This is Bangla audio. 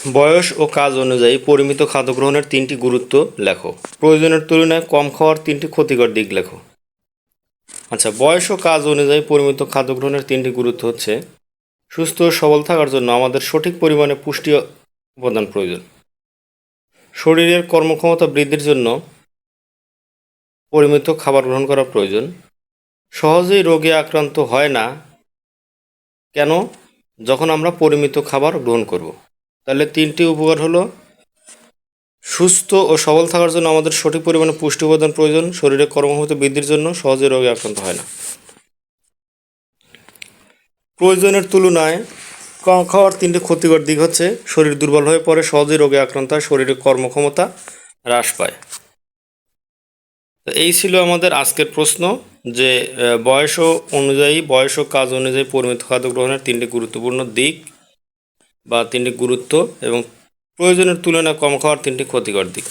বয়স ও কাজ অনুযায়ী পরিমিত খাদ্য গ্রহণের তিনটি গুরুত্ব লেখো। প্রয়োজনের তুলনায় কম খাওয়ার তিনটি ক্ষতিকর দিক লেখো। আচ্ছা বয়স ও কাজ অনুযায়ী পরিমিত খাদ্য গ্রহণের তিনটি গুরুত্ব হচ্ছে, সুস্থ ও সবল থাকার জন্য আমাদের সঠিক পরিমাণে পুষ্টি উপাদান প্রয়োজন। শরীরের কর্মক্ষমতা বৃদ্ধির জন্য পরিমিত খাবার গ্রহণ করা প্রয়োজন। সহজেই রোগে আক্রান্ত হয় না, কেন? যখন আমরা পরিমিত খাবার গ্রহণ করব। তাহলে তিনটি উপকার হলো, সুস্থ ও সবল থাকার জন্য আমাদের সঠিক পরিমাণে পুষ্টি উপাদান প্রয়োজন, শরীরে কর্মক্ষমতা বৃদ্ধির জন্য সহজে রোগে আক্রান্ত হয় না। প্রয়োজনের তুলনায় কম খাওয়ার তিনটি ক্ষতিকর দিক হচ্ছে, শরীর দুর্বল হয়ে পড়ে, সহজে রোগে আক্রান্ত হয় শরীরের কর্মক্ষমতা হ্রাস পায়। এই ছিল আমাদের আজকের প্রশ্ন যে বয়স অনুযায়ী, বয়স ও কাজ অনুযায়ী পরিমিত খাদ্য গ্রহণের তিনটি গুরুত্বপূর্ণ দিক। বা তিনটি গুরুত্ব এবং প্রয়োজনের তুলনায় কম খাওয়ার তিনটি ক্ষতিকর দিক।